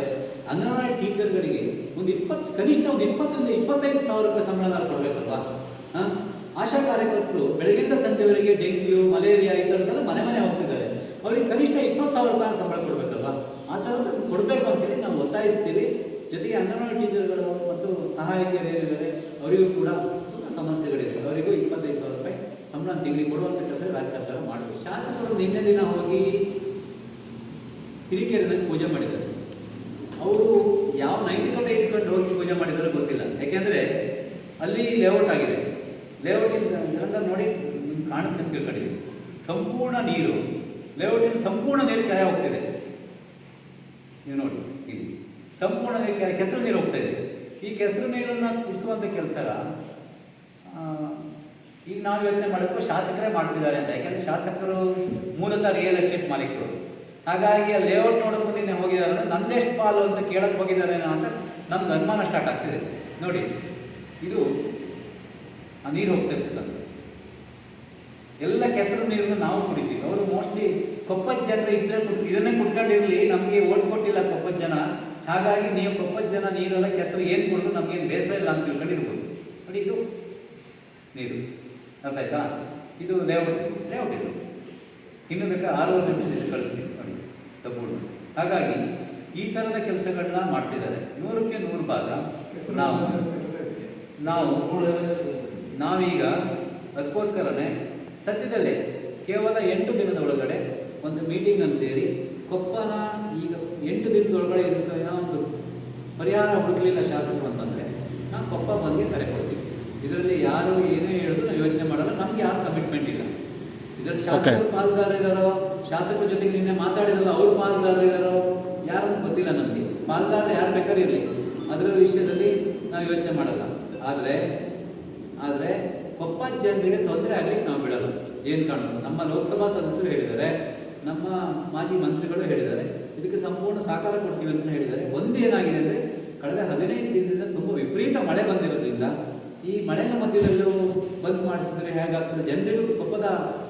ಅಂಗನವಾಡಿ ಟೀಚರ್ಗಳಿಗೆ ಒಂದು ಇಪ್ಪತ್ತು, ಕನಿಷ್ಠ ಒಂದು ಇಪ್ಪತ್ತರಿಂದ ಇಪ್ಪತ್ತೈದು ಸಾವಿರ ರೂಪಾಯಿ ಸಂಬಳ ಕೊಡಬೇಕಲ್ವಾ? ಹಾಂ? ಆಶಾ ಕಾರ್ಯಕರ್ತರು ಬೆಳಗ್ಗೆಯಿಂದ ಸಂಜೆವರೆಗೆ ಡೆಂಗ್ಯೂ, ಮಲೇರಿಯಾ ಈ ಥರದ್ದೆಲ್ಲ ಮನೆ ಮನೆ ಹೋಗ್ತಿದ್ದಾರೆ. ಅವರಿಗೆ ಕನಿಷ್ಠ ಇಪ್ಪತ್ತು ಸಾವಿರ ರೂಪಾಯಿ ಸಂಬಳ ಕೊಡಬೇಕಲ್ವಾ? ಆ ಥರದ್ದು ಕೊಡಬೇಕು ಅಂತೇಳಿ ನಾವು ಒತ್ತಾಯಿಸ್ತೀವಿ. ಜೊತೆಗೆ ಅಂಗನವಾಡಿ ಟೀಚರ್ಗಳು ಮತ್ತು ಸಹಾಯಕಿಯರು ಏನಿದ್ದಾರೆ ಅವರಿಗೂ ಕೂಡ ತುಂಬ ಸಮಸ್ಯೆಗಳಿದೆ. ಅವರಿಗೂ ಇಪ್ಪತ್ತೈದು ಸಾವಿರ ರೂಪಾಯಿ ಸಂಬಳ ತಿಂಗಳಿಗೆ ಕೊಡುವಂಥ ಕೆಲಸ ರಾಜ್ಯ ಸರ್ಕಾರ ಮಾಡಬೇಕು. ಶಾಸಕರು ನಿನ್ನೆ ದಿನ ಹೋಗಿ ಹಿರಿಕೆರೆದಲ್ಲಿ ಪೂಜೆ ಮಾಡಿದ್ದಾರೆ. ಅವರು ಯಾವ ನೈತಿಕತೆ ಇಟ್ಕೊಂಡು ಹೋಗಿ ಪೂಜೆ ಮಾಡಿದಾರೋ ಗೊತ್ತಿಲ್ಲ. ಯಾಕೆಂದರೆ ಅಲ್ಲಿ ಲೇಔಟ್ ಆಗಿದೆ. ಲೇಔಟ್ ಇದರಿಂದ ನೋಡಿ ನಿಮ್ಗೆ ಕಾಣುತ್ತೆ ತಿಳ್ಕೊಂಡಿದ್ದೀವಿ ಸಂಪೂರ್ಣ ನೀರು ಲೇಔಟಿನ ಸಂಪೂರ್ಣ ನೀರು ಕರೆ ಹೋಗ್ತಿದೆ. ನೀವು ನೋಡಿ, ಇಲ್ಲಿ. ಸಂಪೂರ್ಣ ಕೆಸರು ನೀರು ಹೋಗ್ತಾ ಇದೆ. ಈ ಕೆಸರು ನೀರನ್ನು ಕುಡಿಸುವಂಥ ಕೆಲಸ ಈಗ ನಾವು ಯೋಚನೆ ಮಾಡಬೇಕು ಶಾಸಕರೇ ಮಾಡ್ತಿದ್ದಾರೆ ಅಂತ. ಯಾಕೆಂದ್ರೆ ಶಾಸಕರು ಮೂಲತಃ ರಿಯಲ್ ಎಸ್ಟೇಟ್ ಮಾಲೀಕರು. ಹಾಗಾಗಿ ಆ ಲೇಔಟ್ ನೋಡೋಕೆ ನಿನ್ನೆ ಹೋಗಿದ್ದಾರೆ ನಂದೆಷ್ಟು ಪಾಲು ಅಂತ ಕೇಳಕ್ ಹೋಗಿದ್ದಾರೆ ಅಂತ ನಮ್ಗೆ ಅನುಮಾನ ಸ್ಟಾರ್ಟ್ ಆಗ್ತಿದೆ. ನೋಡಿ, ಇದು ಆ ನೀರು ಹೋಗ್ತಿರ್ತಲ್ಲ ಎಲ್ಲ ಕೆಸರು ನೀರನ್ನು ನಾವು ಕುಡಿತೀವಿ. ಅವರು ಮೋಸ್ಟ್ಲಿ ಕೊಪ್ಪದ ಜನರ ಇದ್ರೆ ಇದನ್ನೇ ಕುಟ್ಕೊಂಡಿರಲಿ ನಮಗೆ ಓಟ್ ಕೊಟ್ಟಿಲ್ಲ ಕೊಪ್ಪದ ಜನ. ಹಾಗಾಗಿ ನೀವು ಕೊಪ್ಪದ ಜನ ನೀರೆಲ್ಲ ಕೆಸರು ಏನು ಕುಡಿದು ನಮಗೇನು ಬೇಸರ ಇಲ್ಲ ಅಂತ ತಿಳ್ಕೊಂಡಿರ್ಬೋದು. ನೋಡಿ ಇದು ನೀರು. ಅರ್ಥ ಆಯ್ತಾ? ಇದು ಲೇಔಟ್ ಲೇಔಟ್ ಇದು. ಇನ್ನು ಬೇಕಾದ್ರೆ ಆರೂವರೆ ನಿಮಿಷದಲ್ಲಿ ಕಳಿಸ್ತೀನಿ. ನೋಡಿ ತಪ್ಪು ಹಾಗಾಗಿ ಈ ಥರದ ಕೆಲಸಗಳನ್ನ ಮಾಡ್ತಿದ್ದಾರೆ. ನೂರಕ್ಕೆ ನೂರು ಭಾಗ ನಾವು ನಾವು ನಾವೀಗ ಅದಕ್ಕೋಸ್ಕರನೇ ಸದ್ಯದಲ್ಲೇ ಕೇವಲ ಎಂಟು ದಿನದ ಒಳಗಡೆ ಒಂದು ಮೀಟಿಂಗನ್ನು ಸೇರಿ ಕೊಪ್ಪನ ಈಗ ಎಂಟು ದಿನದೊಳಗಡೆ ಇದಕ್ಕೆ ಏನೋ ಒಂದು ಪರಿಹಾರ ಹುಡುಕಲಿಲ್ಲ ಶಾಸಕರು ಅಂತಂದರೆ ನಾವು ಕೊಪ್ಪ ಬಂದು ಕರೆ ಕೊಡ್ತೀವಿ ಇದರಲ್ಲಿ ಯಾರು ಏನೇ ಹೇಳಿದ್ರು ನಾವು ಯೋಚನೆ ಮಾಡಲ್ಲ ನಮ್ಗೆ ಯಾರು ಕಮಿಟ್ಮೆಂಟ್ ಇಲ್ಲ. ಇದರಲ್ಲಿ ಶಾಸಕರು ಪಾಲ್ಗಾರ ಇದ್ದಾರೋ ಶಾಸಕರ ಜೊತೆಗೆ ನಿನ್ನೆ ಮಾತಾಡಿದಲ್ಲ ಅವ್ರು ಪಾಲ್ಗಾರ ಇದ್ದಾರೋ ಯಾರು ಗೊತ್ತಿಲ್ಲ ನಮಗೆ. ಪಾಲ್ಗಾರರು ಯಾರು ಬೇಕಾದ್ರೂ ಇರಲಿ. ಅದರ ವಿಷಯದಲ್ಲಿ ನಾವು ಯೋಚನೆ ಮಾಡಲ್ಲ. ಆದರೆ ಆದರೆ ಕೊಪ್ಪ ಜನರಿಗೆ ತೊಂದರೆ ಆಗ್ಲಿಕ್ಕೆ ನಾವು ಬಿಡಲ್ಲ. ಏನು ಕಾಣೋದು? ನಮ್ಮ ಲೋಕಸಭಾ ಸದಸ್ಯರು ಹೇಳಿದ್ದಾರೆ ನಮ್ಮ ಮಾಜಿ ಮಂತ್ರಿಗಳು ಹೇಳಿದ್ದಾರೆ. ಇದಕ್ಕೆ ಸಂಪೂರ್ಣ ಸಹಕಾರ ಕೊಡ್ತೀವಿ ಅಂತ ಹೇಳಿದ್ದಾರೆ. ಒಂದೇನಾಗಿದೆ ಅಂದರೆ, ಕಳೆದ ಹದಿನೈದು ದಿನದಿಂದ ತುಂಬ ವಿಪರೀತ ಮಳೆ ಬಂದಿರೋದ್ರಿಂದ, ಈ ಮಳೆಯ ಮಧ್ಯದಲ್ಲೂ ಬಂದ್ ಮಾಡಿಸಿದ್ರೆ ಹೇಗಾಗ್ತದೆ? ಜನರಿಗೂ ಕೊಪ್ಪದ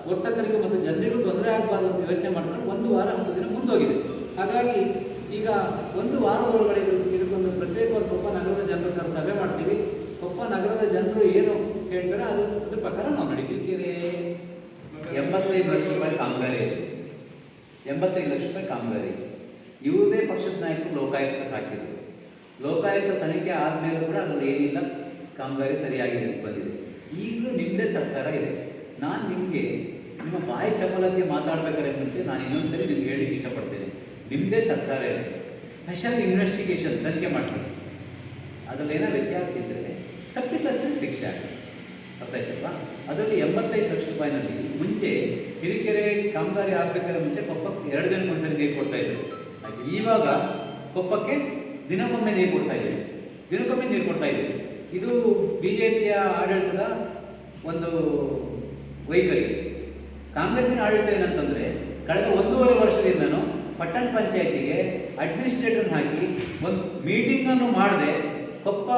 ವರ್ತಕರಿಗೂ ಮತ್ತು ಜನರಿಗೂ ತೊಂದರೆ ಆಗಬಾರ್ದು ಅಂತ ಯೋಚನೆ ಮಾಡ್ಕೊಂಡು ಒಂದು ವಾರ ಹತ್ತು ದಿನ ಮುಂದೋಗಿದೆ. ಹಾಗಾಗಿ ಈಗ ಒಂದು ವಾರದೊಳಗಡೆ ಇದು- ಇದಕ್ಕೊಂದು ಪ್ರತ್ಯೇಕವಾದ ಕೊಪ್ಪ ನಗರದ ಜನರ ಸಭೆ ಮಾಡ್ತೀವಿ. ಕೊಪ್ಪ ನಗರದ ಜನರು ಏನು ಹೇಳ್ತಾರೆ? ಅದು ಅದ್ರ ಪ್ರಕಾರ ನಾವು ನಡೀತೀವಿ. ಎಂಬತ್ತೈದು ಲಕ್ಷ ರೂಪಾಯಿ ಕಾಮಗಾರಿ ಇದೆ ಎಂಬತ್ತೈದು ಲಕ್ಷ ರೂಪಾಯಿ ಕಾಮಗಾರಿ. ಇವ್ರದೇ ಪಕ್ಷದ ನಾಯಕರು ಲೋಕಾಯುಕ್ತಕ್ಕೆ ಹಾಕಿದ್ರು. ಲೋಕಾಯುಕ್ತ ತನಿಖೆ ಆದಮೇಲೆ ಕೂಡ ಅದರಲ್ಲಿ ಏನಿಲ್ಲ, ಕಾಮಗಾರಿ ಸರಿಯಾಗಿದೆ ಬಂದಿದೆ. ಈಗಲೂ ನಿಮ್ಮದೇ ಸರ್ಕಾರ ಇದೆ. ನಾನು ನಿಮಗೆ ನಿಮ್ಮ ಬಾಯಿ ಚಪಲಕ್ಕೆ ಮಾತಾಡ್ಬೇಕಾದ್ರೆ ಮುಂಚೆ ನಾನು ಇನ್ನೊಂದು ಸರಿ ನಿಮ್ಗೆ ಹೇಳಿಕ್ಕೆ ಇಷ್ಟಪಡ್ತೇನೆ. ನಿಮ್ಮದೇ ಸರ್ಕಾರ ಇದೆ. ಸ್ಪೆಷಲ್ ಇನ್ವೆಸ್ಟಿಗೇಷನ್ ತನಿಖೆ ಮಾಡಿಸಿ ಅದರಲ್ಲಿ ಏನೋ ವ್ಯತ್ಯಾಸ ಇದ್ದರೆ ತಪ್ಪಿತಸ್ಥರಿಗೆ ಶಿಕ್ಷೆ ಅರ್ಥ ಆಯ್ತಲ್ವಾ ಅದರಲ್ಲಿ ಎಂಬತ್ತೈದು ಲಕ್ಷ ರೂಪಾಯಿನಲ್ಲಿ ಮುಂಚೆ ಹಿರಿಕೆರೆ ಕಾಮಗಾರಿ ಆಗಬೇಕಾದ್ರೆ ಮುಂಚೆ ಕೊಪ್ಪಕ್ಕೆ ಎರಡು ದಿನಕ್ಕೆ ಒಂದ್ಸರಿ ನೀರು ಕೊಡ್ತಾ ಇದ್ರು. ಹಾಗೆ ಇವಾಗ ಕೊಪ್ಪಕ್ಕೆ ದಿನಕ್ಕೊಮ್ಮೆ ನೀರು ಕೊಡ್ತಾ ಇದ್ದೀವಿ ದಿನಕ್ಕೊಮ್ಮೆ ನೀರು ಕೊಡ್ತಾ ಇದ್ದೀವಿ ಇದು ಬಿ ಜೆ ಪಿಯ ಆಡಳಿತದ ಒಂದು ವೈಖರಿ. ಕಾಂಗ್ರೆಸ್ಸಿನ ಆಡಳಿತ ಏನಂತಂದರೆ, ಕಳೆದ ಒಂದೂವರೆ ವರ್ಷದಿಂದನೂ ಪಟ್ಟಣ ಪಂಚಾಯತಿಗೆ ಅಡ್ಮಿನಿಸ್ಟ್ರೇಟರ್ ಹಾಕಿ ಒಂದು ಮೀಟಿಂಗನ್ನು ಮಾಡದೆ ಕೊಪ್ಪ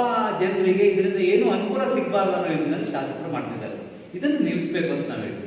ಜನರಿಗೆ ಇದರಿಂದ ಏನು ಅನುಕೂಲ ಸಿಗಬಾರ್ದು ಅನ್ನೋ ರೀತಿಯಲ್ಲಿ ಶಾಸಕರು ಮಾಡ್ತಿದ್ದಾರೆ. ಇದನ್ನು ನಿಲ್ಲಿಸ್ಬೇಕು ಅಂತ ನಾವು ಹೇಳ್ತೀವಿ.